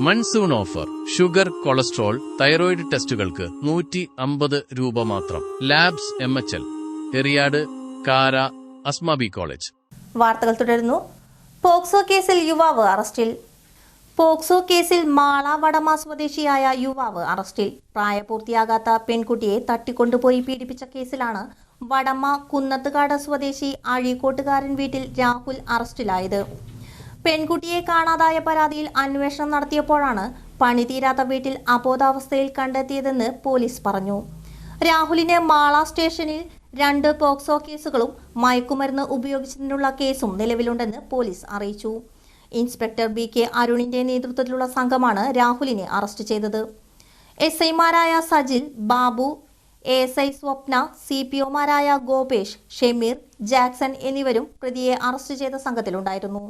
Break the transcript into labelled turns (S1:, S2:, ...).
S1: Monsoon offer. Sugar cholesterol thyroid ടെസ്റ്റുകൾക്ക് നൂറ്റി അമ്പത് രൂപ മാത്രം. Labs M H L. Eriyad Kara Asmabi college.
S2: വാർത്തകൾ തുടരുന്നു. പോക്സോ കേസിൽ യുവാവ് അറസ്റ്റിൽ. പോക്സോ കേസിൽ മാള വടമ സ്വദേശിയായ യുവാവ് അറസ്റ്റിൽ. പ്രായപൂർത്തിയാകാത്ത പെൺകുട്ടിയെ തട്ടിക്കൊണ്ടുപോയി പീഡിപ്പിച്ച കേസിലാണ് വടമ കുന്നത്തുകാട് സ്വദേശി അഴീക്കോട്ടുകാരൻ വീട്ടിൽ രാഹുൽ അറസ്റ്റിലായത്. പെൺകുട്ടിയെ കാണാതായ പരാതിയിൽ അന്വേഷണം നടത്തിയപ്പോഴാണ് പണി തീരാത്ത വീട്ടിൽ അബോധാവസ്ഥയിൽ കണ്ടെത്തിയതെന്ന് പോലീസ് പറഞ്ഞു. രാഹുലിന് മാള സ്റ്റേഷനിൽ രണ്ട് പോക്സോ കേസുകളും മയക്കുമരുന്ന് ഉപയോഗിച്ചതിനുള്ള കേസും നിലവിലുണ്ടെന്ന് പോലീസ് അറിയിച്ചു. ഇൻസ്പെക്ടർ ബി കെ അരുണിന്റെ നേതൃത്വത്തിലുള്ള സംഘമാണ് രാഹുലിനെ അറസ്റ്റ് ചെയ്തത്. എസ് ഐമാരായ Sajil Babu S I Swapna C P ഒമാരായ Gopesh Shemeer Jackson എന്നിവരും പ്രതിയെ അറസ്റ്റ് ചെയ്ത സംഘത്തിലുണ്ടായിരുന്നു.